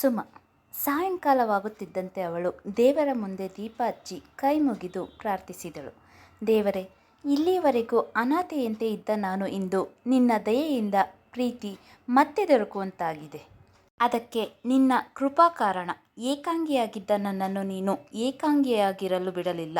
ಸುಮ. ಸಾಯಂಕಾಲವಾಗುತ್ತಿದ್ದಂತೆ ಅವಳು ದೇವರ ಮುಂದೆ ದೀಪ ಹಚ್ಚಿ ಕೈ ಮುಗಿದು ಪ್ರಾರ್ಥಿಸಿದಳು. ದೇವರೇ ಇಲ್ಲಿಯವರೆಗೂ ಅನಾಥೆಯಂತೆ ಇದ್ದ ನಾನು ಇಂದು ನಿನ್ನ ದಯೆಯಿಂದ ಪ್ರೀತಿ ಮತ್ತೆ ದೊರಕುವಂತಾಗಿದೆ. ಅದಕ್ಕೆ ನಿನ್ನ ಕೃಪಾ ಕಾರಣ. ಏಕಾಂಗಿಯಾಗಿದ್ದ ನನ್ನನ್ನು ನೀನು ಏಕಾಂಗಿಯಾಗಿರಲು ಬಿಡಲಿಲ್ಲ.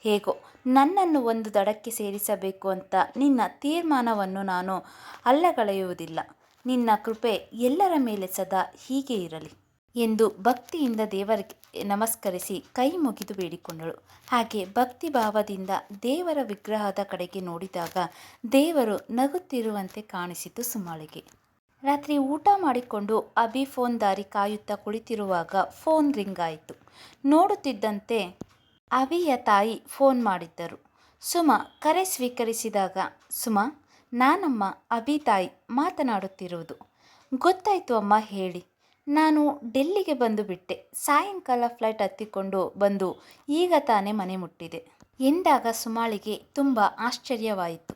ಹೇಗೋ, ನನ್ನನ್ನು ಒಂದು ದಡಕ್ಕೆ ಸೇರಿಸಬೇಕು ಅಂತ ನಿನ್ನ ತೀರ್ಮಾನವನ್ನು ನಾನು ಅಲ್ಲಗಳೆಯುವುದಿಲ್ಲ. ನಿನ್ನ ಕೃಪೆ ಎಲ್ಲರ ಮೇಲೆ ಸದಾ ಹೀಗೆ ಇರಲಿ. ಎಂದು ಭಕ್ತಿಯಿಂದ ದೇವರಿಗೆ ನಮಸ್ಕರಿಸಿ ಕೈ ಮುಗಿದು ಬೇಡಿಕೊಂಡಳು. ಹಾಗೆ ಭಕ್ತಿ ಭಾವದಿಂದ ದೇವರ ವಿಗ್ರಹದ ಕಡೆಗೆ ನೋಡಿದಾಗ ದೇವರು ನಗುತ್ತಿರುವಂತೆ ಕಾಣಿಸಿತು ಸುಮಾಳಿಗೆ. ರಾತ್ರಿ ಊಟ ಮಾಡಿಕೊಂಡು ಅಭಿ ಫೋನ್ ದಾರಿ ಕಾಯುತ್ತಾ ಕುಳಿತಿರುವಾಗ ಫೋನ್ ರಿಂಗ್ ಆಯಿತು. ನೋಡುತ್ತಿದ್ದಂತೆ ಅಭಿಯ ತಾಯಿ ಫೋನ್ ಮಾಡಿದ್ದರು. ಸುಮ, ಕರೆ ಸ್ವೀಕರಿಸಿದಾಗ, ಸುಮ, ನಾನಮ್ಮ, ಅಭಿ ತಾಯಿ ಮಾತನಾಡುತ್ತಿರುವುದು. ಗೊತ್ತಾಯಿತು ಅಮ್ಮ, ಹೇಳಿ. ನಾನು ಡೆಲ್ಲಿಗೆ ಬಂದು ಬಿಟ್ಟೆ. ಸಾಯಂಕಾಲ ಫ್ಲೈಟ್ ಹತ್ತಿಕೊಂಡು ಬಂದು ಈಗ ತಾನೇ ಮನೆ ಮುಟ್ಟಿದೆ. ಎಂದಾಗ ಸುಮಾಳಿಗೆ ತುಂಬ ಆಶ್ಚರ್ಯವಾಯಿತು.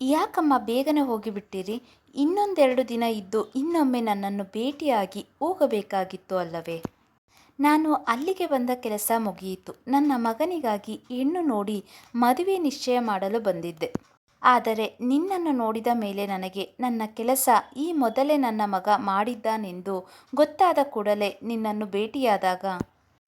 ಯಾಕಮ್ಮ ಬೇಗನೆ ಹೋಗಿಬಿಟ್ಟಿರಿ? ಇನ್ನೊಂದೆರಡು ದಿನ ಇದ್ದು ಇನ್ನೊಮ್ಮೆ ನನ್ನನ್ನು ಭೇಟಿಯಾಗಿ ಹೋಗಬೇಕಾಗಿತ್ತು ಅಲ್ಲವೇ? ನಾನು ಅಲ್ಲಿಗೆ ಬಂದ ಕೆಲಸ ಮುಗಿಯಿತು. ನನ್ನ ಮಗನಿಗಾಗಿ ಹೆಣ್ಣು ನೋಡಿ ಮದುವೆ ನಿಶ್ಚಯ ಮಾಡಲು ಬಂದಿದ್ದೆ. ಆದರೆ ನಿನ್ನನ್ನು ನೋಡಿದ ಮೇಲೆ ನನಗೆ ನನ್ನ ಕೆಲಸ ಈ ಮೊದಲೇ ನನ್ನ ಮಗ ಮಾಡಿದ್ದಾನೆಂದು ಗೊತ್ತಾದ ಕೂಡಲೇ ನಿನ್ನನ್ನು ಭೇಟಿಯಾದಾಗ.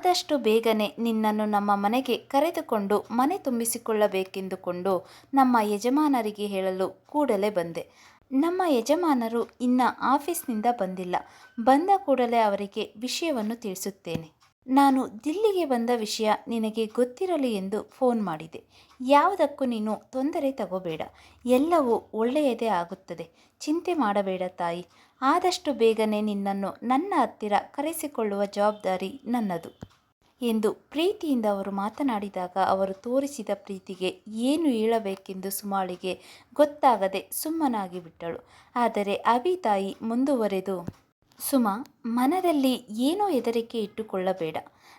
ಆದಷ್ಟು ಬೇಗನೆ ನಿನ್ನನ್ನು ನಮ್ಮ ಮನೆಗೆ ಕರೆದುಕೊಂಡು ಮನೆ ತುಂಬಿಸಿಕೊಳ್ಳಬೇಕೆಂದುಕೊಂಡು ನಮ್ಮ ಯಜಮಾನರಿಗೆ ಹೇಳಲು ಕೂಡಲೇ ಬಂದೆ. ನಮ್ಮ ಯಜಮಾನರು ಇನ್ನ ಆಫೀಸ್ನಿಂದ ಬಂದಿಲ್ಲ. ಬಂದ ಕೂಡಲೇ ಅವರಿಗೆ ವಿಷಯವನ್ನು ತಿಳಿಸುತ್ತೇನೆ. ನಾನು ದಿಲ್ಲಿಗೆ ಬಂದ ವಿಷಯ ನಿನಗೆ ಗೊತ್ತಿರಲಿ ಎಂದು ಫೋನ್ ಮಾಡಿದೆ. ಯಾವುದಕ್ಕೂ ನೀನು ತೊಂದರೆ ತಗೋಬೇಡ. ಎಲ್ಲವೂ ಒಳ್ಳೆಯದೇ ಆಗುತ್ತದೆ. ಚಿಂತೆ ಮಾಡಬೇಡ ತಾಯಿ. ಆದಷ್ಟು ಬೇಗನೆ ನಿನ್ನನ್ನು ನನ್ನ ಹತ್ತಿರ ಕರೆಸಿಕೊಳ್ಳುವ ಜವಾಬ್ದಾರಿ ನನ್ನದು. ಎಂದು ಪ್ರೀತಿಯಿಂದ ಅವರು ಮಾತನಾಡಿದಾಗ ಅವರು ತೋರಿಸಿದ ಪ್ರೀತಿಗೆ ಏನು ಹೇಳಬೇಕೆಂದು ಸುಮಾಳಿಗೆ ಗೊತ್ತಾಗದೆ ಸುಮ್ಮನಾಗಿ ಬಿಟ್ಟಳು ಆದರೆ ಅಭಿ ತಾಯಿ ಮುಂದುವರೆದು ಸುಮ, ಮನದಲ್ಲಿ ಏನೋ ಹೆದರಿಕೆ ಇಟ್ಟುಕೊಳ್ಳಬೇಡ.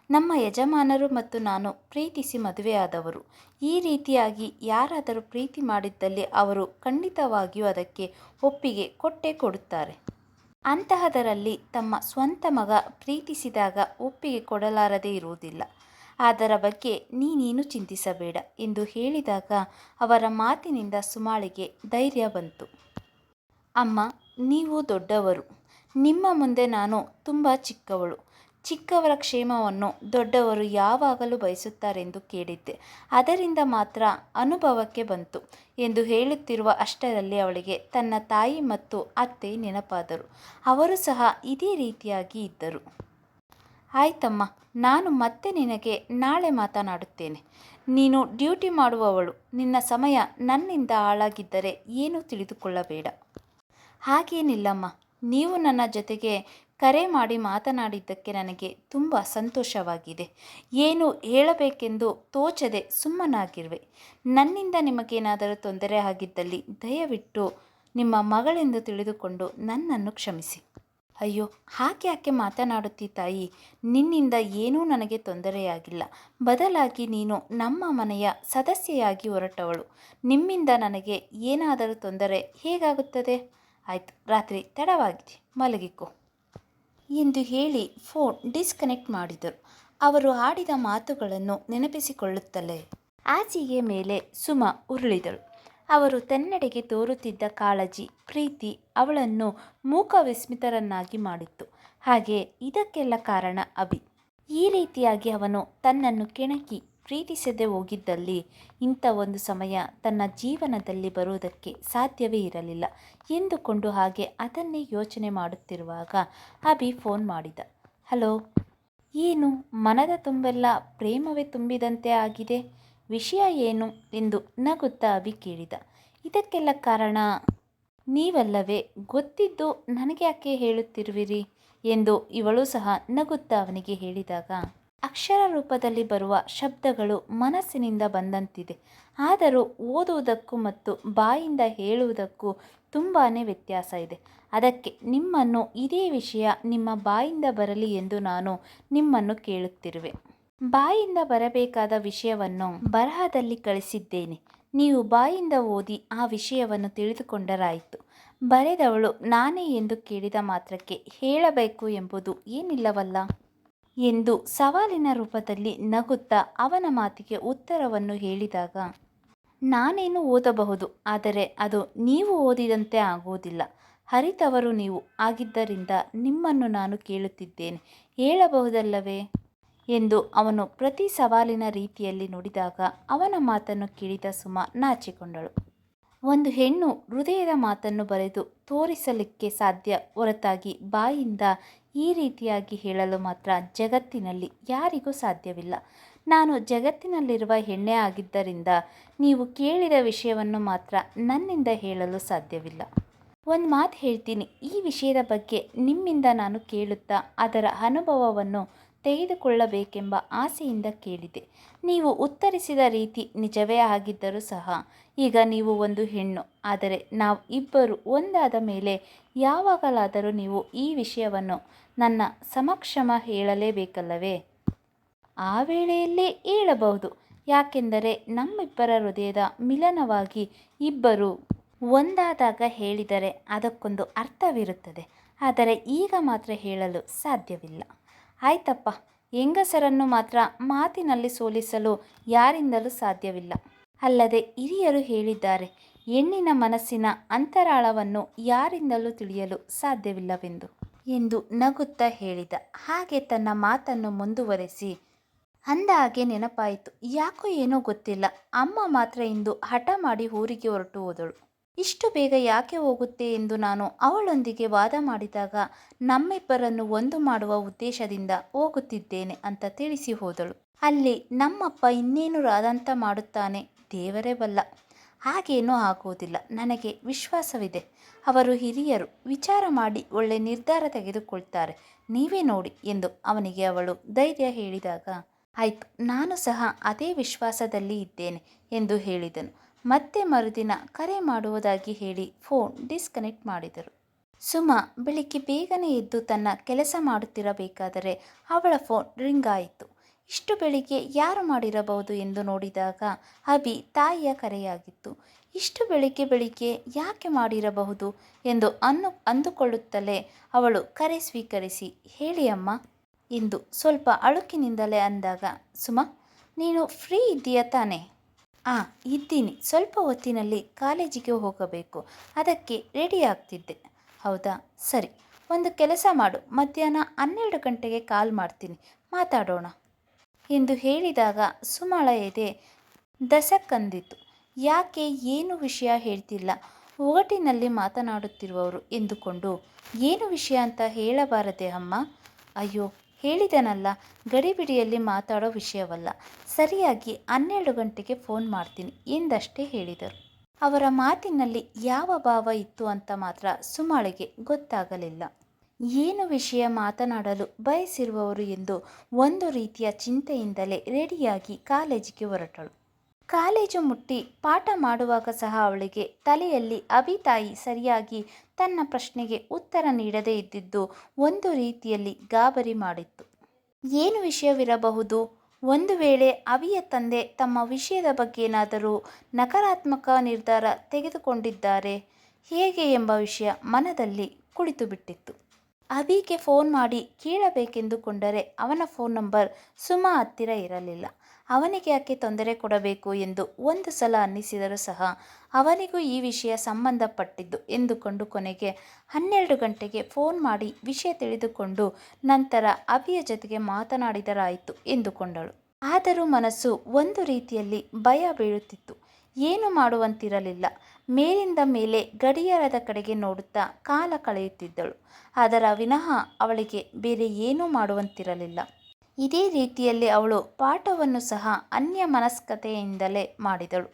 ನಮ್ಮ ಯಜಮಾನರು ಮತ್ತು ನಾನು ಪ್ರೀತಿಸಿ ಮದುವೆಯಾದವರು. ಈ ರೀತಿಯಾಗಿ ಯಾರಾದರೂ ಪ್ರೀತಿ ಮಾಡಿದ್ದಲ್ಲಿ ಅವರು ಖಂಡಿತವಾಗಿಯೂ ಅದಕ್ಕೆ ಒಪ್ಪಿಗೆ ಕೊಟ್ಟೇ ಕೊಡುತ್ತಾರೆ. ಅಂತಹದರಲ್ಲಿ ತಮ್ಮ ಸ್ವಂತ ಮಗ ಪ್ರೀತಿಸಿದಾಗ ಒಪ್ಪಿಗೆ ಕೊಡಲಾರದೇ ಇರುವುದಿಲ್ಲ. ಅದರ ಬಗ್ಗೆ ನೀನೇನು ಚಿಂತಿಸಬೇಡ ಎಂದು ಹೇಳಿದಾಗ ಅವರ ಮಾತಿನಿಂದ ಸುಮಾಳಿಗೆ ಧೈರ್ಯ ಬಂತು. ಅಮ್ಮ, ನೀವು ದೊಡ್ಡವರು. ನಿಮ್ಮ ಮುಂದೆ ನಾನು ತುಂಬ ಚಿಕ್ಕವಳು. ಚಿಕ್ಕವರ ಕ್ಷೇಮವನ್ನು ದೊಡ್ಡವರು ಯಾವಾಗಲೂ ಬಯಸುತ್ತಾರೆಂದು ಕೇಳಿದ್ದೆ. ಅದರಿಂದ ಮಾತ್ರ ಅನುಭವಕ್ಕೆ ಬಂತು ಎಂದು ಹೇಳುತ್ತಿರುವ ಅಷ್ಟರಲ್ಲಿ ಅವಳಿಗೆ ತನ್ನ ತಾಯಿ ಮತ್ತು ಅತ್ತೆ ನೆನಪಾದರು. ಅವರು ಸಹ ಇದೇ ರೀತಿಯಾಗಿ ಇದ್ದರು. ಆಯ್ತಮ್ಮ, ನಾನು ಮತ್ತೆ ನಿನಗೆ ನಾಳೆ ಮಾತನಾಡುತ್ತೇನೆ. ನೀನು ಡ್ಯೂಟಿ ಮಾಡುವವಳು. ನಿನ್ನ ಸಮಯ ನನ್ನಿಂದ ಹಾಳಾಗಿದ್ದರೆ ಏನೂ ತಿಳಿದುಕೊಳ್ಳಬೇಡ. ಹಾಗೇನಿಲ್ಲಮ್ಮ. ನೀವು ನನ್ನ ಜೊತೆಗೆ ಕರೆ ಮಾಡಿ ಮಾತನಾಡಿದ್ದಕ್ಕೆ ನನಗೆ ತುಂಬ ಸಂತೋಷವಾಗಿದೆ. ಏನು ಹೇಳಬೇಕೆಂದು ತೋಚದೆ ಸುಮ್ಮನಾಗಿರುವೆ. ನನ್ನಿಂದ ನಿಮಗೇನಾದರೂ ತೊಂದರೆ ಆಗಿದ್ದಲ್ಲಿ ದಯವಿಟ್ಟು ನಿಮ್ಮ ಮಗಳೆಂದು ತಿಳಿದುಕೊಂಡು ನನ್ನನ್ನು ಕ್ಷಮಿಸಿ. ಅಯ್ಯೋ, ಹಾಗೆ ಯಾಕೆ ಮಾತನಾಡುತ್ತಿ ತಾಯಿ? ನಿನ್ನಿಂದ ಏನೂ ನನಗೆ ತೊಂದರೆಯಾಗಿಲ್ಲ. ಬದಲಾಗಿ ನೀನು ನಮ್ಮ ಮನೆಯ ಸದಸ್ಯೆಯಾಗಿ ಹೊರಟವಳು. ನಿಮ್ಮಿಂದ ನನಗೆ ಏನಾದರೂ ತೊಂದರೆ ಹೇಗಾಗುತ್ತದೆ? ಆಯಿತು. ರಾತ್ರಿ ತಡವಾಗಿದೆ ಮಲಗಿಕೊ. ಎಂದು ಹೇಳಿ ಫೋನ್ ಡಿಸ್ಕನೆಕ್ಟ್ ಮಾಡಿದರು. ಅವರು ಆಡಿದ ಮಾತುಗಳನ್ನು ನೆನಪಿಸಿಕೊಳ್ಳುತ್ತಲೇ ಆಚೆಗೆ ಮೇಲೆ ಸುಮ ಉರುಳಿದಳು. ಅವರು ತನ್ನೆಡೆಗೆ ತೋರುತ್ತಿದ್ದ ಕಾಳಜಿ, ಪ್ರೀತಿ ಅವಳನ್ನು ಮೂಕ ವಿಸ್ಮಿತರನ್ನಾಗಿ ಮಾಡಿತ್ತು. ಹಾಗೆ ಇದಕ್ಕೆಲ್ಲ ಕಾರಣ ಅಭಿ. ಈ ರೀತಿಯಾಗಿ ಅವನು ತನ್ನನ್ನು ಕೆಣಕಿ ಪ್ರೀತಿಸದೆ ಹೋಗಿದ್ದಲ್ಲಿ ಇಂಥ ಒಂದು ಸಮಯ ತನ್ನ ಜೀವನದಲ್ಲಿ ಬರುವುದಕ್ಕೆ ಸಾಧ್ಯವೇ ಇರಲಿಲ್ಲ ಎಂದುಕೊಂಡು ಹಾಗೆ ಅದನ್ನೇ ಯೋಚನೆ ಮಾಡುತ್ತಿರುವಾಗ ಅಭಿ ಫೋನ್ ಮಾಡಿದ. ಹಲೋ, ಏನು ಮನದ ತುಂಬೆಲ್ಲ ಪ್ರೇಮವೇ ತುಂಬಿದಂತೆ ಆಗಿದೆ? ವಿಷಯ ಏನು? ಎಂದು ನಗುತ್ತಾ ಅಭಿ ಕೇಳಿದ. ಇದಕ್ಕೆಲ್ಲ ಕಾರಣ? ನೀವಲ್ಲವೇ? ಗೊತ್ತಿದ್ದು ನನಗೆ ಯಾಕೆ ಹೇಳುತ್ತಿರುವಿರಿ? ಎಂದು ಇವಳು ಸಹ ನಗುತ್ತಾ ಅವನಿಗೆ ಹೇಳಿದಾಗ ಅಕ್ಷರ ರೂಪದಲ್ಲಿ ಬರುವ ಶಬ್ದಗಳು ಮನಸ್ಸಿನಿಂದ ಬಂದಂತಿದೆ. ಆದರೂ ಓದುವುದಕ್ಕೂ ಮತ್ತು ಬಾಯಿಂದ ಹೇಳುವುದಕ್ಕೂ ತುಂಬಾ ವ್ಯತ್ಯಾಸ ಇದೆ. ಅದಕ್ಕೆ ನಿಮ್ಮನ್ನು ಇದೇ ವಿಷಯ ನಿಮ್ಮ ಬಾಯಿಂದ ಬರಲಿ ಎಂದು ನಾನು ನಿಮ್ಮನ್ನು ಕೇಳುತ್ತಿರುವೆ. ಬಾಯಿಂದ ಬರಬೇಕಾದ ವಿಷಯವನ್ನು ಬರಹದಲ್ಲಿ ಕಳಿಸಿದ್ದೇನೆ. ನೀವು ಬಾಯಿಂದ ಓದಿ ಆ ವಿಷಯವನ್ನು ತಿಳಿದುಕೊಂಡರಾಯಿತು. ಬರೆದವಳು ನಾನೇ ಎಂದು ಕೇಳಿದ ಮಾತ್ರಕ್ಕೆ ಹೇಳಬೇಕು ಎಂಬುದು ಏನಿಲ್ಲವಲ್ಲ? ಎಂದು ಸವಾಲಿನ ರೂಪದಲ್ಲಿ ನಗುತ್ತಾ ಅವನ ಮಾತಿಗೆ ಉತ್ತರವನ್ನು ಹೇಳಿದಾಗ, ನಾನೇನು ಓದಬಹುದು, ಆದರೆ ಅದು ನೀವು ಓದಿದಂತೆ ಆಗುವುದಿಲ್ಲ. ಹರಿತವರು ನೀವು ಆಗಿದ್ದರಿಂದ ನಿಮ್ಮನ್ನು ನಾನು ಕೇಳುತ್ತಿದ್ದೇನೆ. ಹೇಳಬಹುದಲ್ಲವೇ? ಎಂದು ಅವನು ಪ್ರತಿ ಸವಾಲಿನ ರೀತಿಯಲ್ಲಿ ನುಡಿದಾಗ ಅವನ ಮಾತನ್ನು ಕೇಳಿದ ಸುಮ ನಾಚಿಕೊಂಡಳು. ಒಂದು ಹೆಣ್ಣು ಹೃದಯದ ಮಾತನ್ನು ಬರೆದು ತೋರಿಸಲಿಕ್ಕೆ ಸಾಧ್ಯ, ಹೊರತಾಗಿ ಬಾಯಿಂದ ಈ ರೀತಿಯಾಗಿ ಹೇಳಲು ಮಾತ್ರ ಜಗತ್ತಿನಲ್ಲಿ ಯಾರಿಗೂ ಸಾಧ್ಯವಿಲ್ಲ. ನಾನು ಜಗತ್ತಿನಲ್ಲಿರುವ ಹೆಣ್ಣೆ ಆಗಿದ್ದರಿಂದ ನೀವು ಕೇಳಿದ ವಿಷಯವನ್ನು ಮಾತ್ರ ನನ್ನಿಂದ ಹೇಳಲು ಸಾಧ್ಯವಿಲ್ಲ. ಒಂದು ಮಾತು ಹೇಳ್ತೀನಿ. ಈ ವಿಷಯದ ಬಗ್ಗೆ ನಿಮ್ಮಿಂದ ನಾನು ಕೇಳುತ್ತಾ ಅದರ ಅನುಭವವನ್ನು ತೆಗೆದುಕೊಳ್ಳಬೇಕೆಂಬ ಆಸೆಯಿಂದ ಕೇಳಿದೆ. ನೀವು ಉತ್ತರಿಸಿದ ರೀತಿ ನಿಜವೇ ಆಗಿದ್ದರೂ ಸಹ, ಈಗ ನೀವು ಒಂದು ಹೆಣ್ಣು, ಆದರೆ ನಾವು ಇಬ್ಬರು ಒಂದಾದ ಮೇಲೆ ಯಾವಾಗಲಾದರೂ ನೀವು ಈ ವಿಷಯವನ್ನು ನನ್ನ ಸಮಕ್ಷಮ ಹೇಳಲೇಬೇಕಲ್ಲವೇ? ಆ ವೇಳೆಯಲ್ಲೇ ಹೇಳಬಹುದು. ಯಾಕೆಂದರೆ ನಮ್ಮಿಬ್ಬರ ಹೃದಯದ ಮಿಲನವಾಗಿ ಇಬ್ಬರು ಒಂದಾದಾಗ ಹೇಳಿದರೆ ಅದಕ್ಕೊಂದು ಅರ್ಥವಿರುತ್ತದೆ. ಆದರೆ ಈಗ ಮಾತ್ರ ಹೇಳಲು ಸಾಧ್ಯವಿಲ್ಲ. ಆಯ್ತಪ್ಪ, ಹೆಂಗಸರನ್ನು ಮಾತ್ರ ಮಾತಿನಲ್ಲಿ ಸೋಲಿಸಲು ಯಾರಿಂದಲೂ ಸಾಧ್ಯವಿಲ್ಲ. ಅಲ್ಲದೆ ಹಿರಿಯರು ಹೇಳಿದ್ದಾರೆ ಹೆಣ್ಣಿನ ಮನಸ್ಸಿನ ಅಂತರಾಳವನ್ನು ಯಾರಿಂದಲೂ ತಿಳಿಯಲು ಸಾಧ್ಯವಿಲ್ಲವೆಂದು. ಎಂದು ನಗುತ್ತಾ ಹೇಳಿದ. ಹಾಗೆ ತನ್ನ ಮಾತನ್ನು ಮುಂದುವರೆಸಿ ಅಂದ ಹಾಗೆ ನೆನಪಾಯಿತು. ಯಾಕೋ ಏನೋ ಗೊತ್ತಿಲ್ಲ. ಅಮ್ಮ ಮಾತ್ರ ಇಂದು ಹಠ ಮಾಡಿ ಊರಿಗೆ ಹೊರಟು ಹೋದಳು. ಇಷ್ಟು ಬೇಗ ಯಾಕೆ ಹೋಗುತ್ತೆ ಎಂದು ನಾನು ಅವಳೊಂದಿಗೆ ವಾದ ಮಾಡಿದಾಗ ನಮ್ಮಿಬ್ಬರನ್ನು ಒಂದು ಮಾಡುವ ಉದ್ದೇಶದಿಂದ ಹೋಗುತ್ತಿದ್ದೇನೆ ಅಂತ ತಿಳಿಸಿ ಹೋದಳು. ಅಲ್ಲಿ ನಮ್ಮಪ್ಪ ಇನ್ನೇನು ರಾದಂತ ಮಾಡುತ್ತಾನೆ? ದೇವರೇ ಬಲ್ಲ ಹಾಗೇನೂ ಆಗುವುದಿಲ್ಲ. ನನಗೆ ವಿಶ್ವಾಸವಿದೆ. ಅವರು ಹಿರಿಯರು, ವಿಚಾರ ಮಾಡಿ ಒಳ್ಳೆ ನಿರ್ಧಾರ ತೆಗೆದುಕೊಳ್ತಾರೆ. ನೀವೇ ನೋಡಿ ಎಂದು ಅವನಿಗೆ ಅವಳು ಧೈರ್ಯ ಹೇಳಿದಾಗ, ಆಯಿತು, ನಾನು ಸಹ ಅದೇ ವಿಶ್ವಾಸದಲ್ಲಿ ಇದ್ದೇನೆ ಎಂದು ಹೇಳಿದನು. ಮತ್ತೆ ಮರುದಿನ ಕರೆ ಮಾಡುವುದಾಗಿ ಹೇಳಿ ಫೋನ್ ಡಿಸ್ಕನೆಕ್ಟ್ ಮಾಡಿದರು. ಸುಮಾ, ಬೆಳಿಗ್ಗೆ ಬೇಗನೆ ಎದ್ದು ತನ್ನ ಕೆಲಸ ಮಾಡುತ್ತಿರಬೇಕಾದರೆ ಅವಳ ಫೋನ್ ರಿಂಗ್ ಆಯಿತು. ಇಷ್ಟು ಬೆಳಿಗ್ಗೆ ಯಾರು ಮಾಡಿರಬಹುದು ಎಂದು ನೋಡಿದಾಗ ಅಭಿ ತಾಯಿಯ ಕರೆಯಾಗಿತ್ತು, ಇಷ್ಟು ಬೆಳಿಗ್ಗೆ ಬೆಳಿಗ್ಗೆ ಯಾಕೆ ಮಾಡಿರಬಹುದು ಎಂದು ಅನ್ನು ಅಂದುಕೊಳ್ಳುತ್ತಲೇ ಅವಳು ಕರೆ ಸ್ವೀಕರಿಸಿ, ಹೇಳಿ ಅಮ್ಮ ಎಂದು ಸ್ವಲ್ಪ ಅಳುಕಿನಿಂದಲೇ ಅಂದಾಗ, ಸುಮ, ನೀನು ಫ್ರೀ ಇದ್ದೀಯ ತಾನೇ? ಆ, ಇದ್ದೀನಿ, ಸ್ವಲ್ಪ ಹೊತ್ತಿನಲ್ಲಿ ಕಾಲೇಜಿಗೆ ಹೋಗಬೇಕು, ಅದಕ್ಕೆ ರೆಡಿ ಆಗ್ತಿದ್ದೆ. ಹೌದಾ? ಸರಿ, ಒಂದು ಕೆಲಸ ಮಾಡು, ಮಧ್ಯಾಹ್ನ ಹನ್ನೆರಡು ಗಂಟೆಗೆ ಕಾಲ್ ಮಾಡ್ತೀನಿ, ಮಾತಾಡೋಣ. ಎಂದು ಹೇಳಿದಾಗ ಸುಮಳ ಎದೆ ದಸಕ್ಕಂದಿತು ಯಾಕೆ ಏನು ವಿಷಯ ಹೇಳ್ತಿಲ್ಲ? ಒಗಟಿನಲ್ಲಿ ಮಾತನಾಡುತ್ತಿರುವವರು ಎಂದುಕೊಂಡು, ಏನು ವಿಷಯ ಅಂತ ಹೇಳಬಾರದೆ ಅಮ್ಮ? ಅಯ್ಯೋ, ಹೇಳಿದನಲ್ಲ, ಗಡಿಬಿಡಿಯಲ್ಲಿ ಮಾತಾಡೋ ವಿಷಯವಲ್ಲ. ಸರಿಯಾಗಿ ಹನ್ನೆರಡು ಗಂಟೆಗೆ ಫೋನ್ ಮಾಡ್ತೀನಿ, ಎಂದಷ್ಟೇ ಹೇಳಿದರು. ಅವರ ಮಾತಿನಲ್ಲಿ ಯಾವ ಭಾವ ಇತ್ತು ಅಂತ ಮಾತ್ರ ಸುಮಾಳಿಗೆ ಗೊತ್ತಾಗಲಿಲ್ಲ. ಏನು ವಿಷಯ ಮಾತನಾಡಲು ಬಯಸಿರುವವರು ಎಂದು ಒಂದು ರೀತಿಯ ಚಿಂತೆಯಿಂದಲೇ ರೆಡಿಯಾಗಿ ಕಾಲೇಜಿಗೆ ಹೊರಟಳು. ಕಾಲೇಜು ಮುಟ್ಟಿ ಪಾಠ ಮಾಡುವಾಗ ಸಹ ಅವಳಿಗೆ ತಲೆಯಲ್ಲಿ ಅಭಿತಾಯಿ ಸರಿಯಾಗಿ ತನ್ನ ಪ್ರಶ್ನೆಗೆ ಉತ್ತರ ನೀಡದೇ ಇದ್ದಿದ್ದು ಒಂದು ರೀತಿಯಲ್ಲಿ ಗಾಬರಿ ಮಾಡಿತ್ತು. ಏನು ವಿಷಯವಿರಬಹುದು? ಒಂದು ವೇಳೆ ಅವಿಯ ತಂದೆ ತಮ್ಮ ವಿಷಯದ ಬಗ್ಗೆ ಏನಾದರೂ ನಕಾರಾತ್ಮಕ ನಿರ್ಧಾರ ತೆಗೆದುಕೊಂಡಿದ್ದಾರೆ, ಹೇಗೆ ಎಂಬ ವಿಷಯ ಮನದಲ್ಲಿ ಕುಳಿತು ಬಿಟ್ಟಿತ್ತು ಅಭಿಗೆ ಫೋನ್ ಮಾಡಿ ಕೇಳಬೇಕೆಂದುಕೊಂಡರೆ ಅವನ ಫೋನ್ ನಂಬರ್ ಸುಮಾ ಹತ್ತಿರ ಇರಲಿಲ್ಲ. ಅವನಿಗೆ ಯಾಕೆ ತೊಂದರೆ ಕೊಡಬೇಕು ಎಂದು ಒಂದು ಸಲ ಅನ್ನಿಸಿದರೂ ಸಹ ಅವನಿಗೂ ಈ ವಿಷಯ ಸಂಬಂಧಪಟ್ಟಿದ್ದು ಎಂದುಕೊಂಡು ಕೊನೆಗೆ ಹನ್ನೆರಡು ಗಂಟೆಗೆ ಫೋನ್ ಮಾಡಿ ವಿಷಯ ತಿಳಿದುಕೊಂಡು ನಂತರ ಅಭಿಯ ಜೊತೆಗೆ ಮಾತನಾಡಿದರಾಯಿತು ಎಂದುಕೊಂಡಳು. ಆದರೂ ಮನಸ್ಸು ಒಂದು ರೀತಿಯಲ್ಲಿ ಭಯ ಬೀಳುತ್ತಿತ್ತು. ಏನು ಮಾಡುವಂತಿರಲಿಲ್ಲ. ಮೇಲಿಂದ ಮೇಲೆ ಗಡಿಯಾರದ ಕಡೆಗೆ ನೋಡುತ್ತಾ ಕಾಲ ಕಳೆಯುತ್ತಿದ್ದಳು. ಅದರ ವಿನಃ ಅವಳಿಗೆ ಬೇರೆ ಏನೂ ಮಾಡುವಂತಿರಲಿಲ್ಲ. ಇದೇ ರೀತಿಯಲ್ಲಿ ಅವಳು ಪಾಠವನ್ನು ಸಹ ಅನ್ಯ ಮನಸ್ಕತೆಯಿಂದಲೇ ಮಾಡಿದಳು.